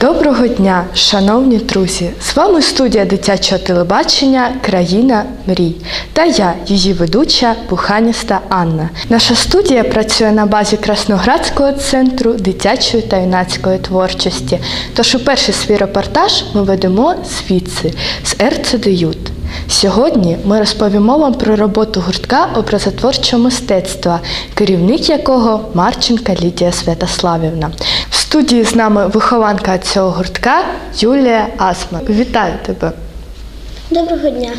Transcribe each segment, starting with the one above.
Доброго дня, шановні друзі! З вами студія дитячого телебачення Країна мрій та я, її ведуча Буханіста Анна. Наша студія працює на базі Красноградського центру дитячої та юнацької творчості. Тож у перший свій репортаж ми ведемо звідси з РЦДЮТ. Сьогодні ми розповімо вам про роботу гуртка образотворчого мистецтва, керівник якого Марченка Лідія Святославівна. Студії з нами вихованка цього гуртка Юлія Асма. Вітаю тебе! Доброго дня.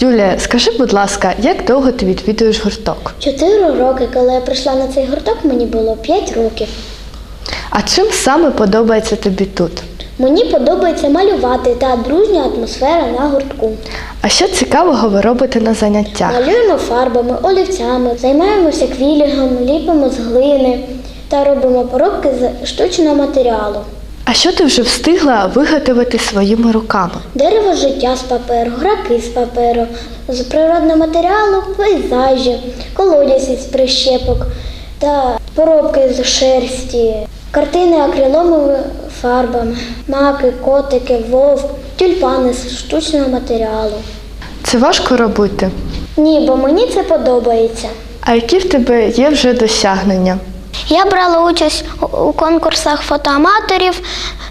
Юлія, скажи, будь ласка, як довго ти відвідуєш гурток? Чотири роки, коли я прийшла на цей гурток, мені було 5 років. А чим саме подобається тобі тут? Мені подобається малювати та дружня атмосфера на гуртку. А що цікавого ви робите на заняттях? Малюємо фарбами, олівцями, займаємося квілінгом, ліпимо з глини та робимо поробки з штучного матеріалу. А що ти вже встигла виготовити своїми руками? Дерево життя з паперу, граки з паперу, з природного матеріалу, пейзажі, колодязі з прищепок та поробки з шерсті, картини акриловими фарбами, маки, котики, вовк, тюльпани з штучного матеріалу. Це важко робити. Ні, бо мені це подобається. А які в тебе є вже досягнення? Я брала участь у конкурсах фотоаматорів.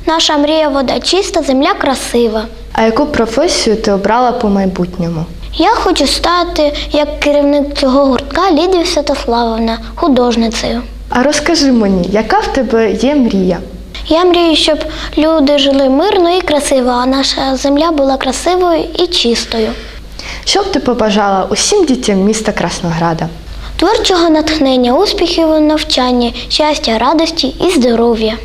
Наша мрія вода чиста, земля красива. А яку професію ти обрала по майбутньому? Я хочу стати як керівник цього гуртка Лідія Святославовна, художницею. А розкажи мені, яка в тебе є мрія? Я мрію, щоб люди жили мирно і красиво, а наша земля була красивою і чистою. Що б ти побажала усім дітям міста Краснограда? Творчого натхнення, успіхів у навчанні, щастя, радості і здоров'я.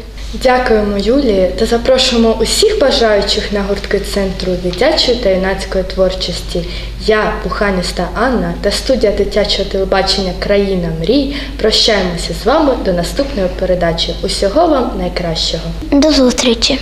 Дякуємо Юлії та запрошуємо усіх бажаючих на гуртки центру дитячої та юнацької творчості. Я, Буханіста Анна та студія дитячого телебачення Країна мрій прощаємося з вами до наступної передачі. Усього вам найкращого! До зустрічі!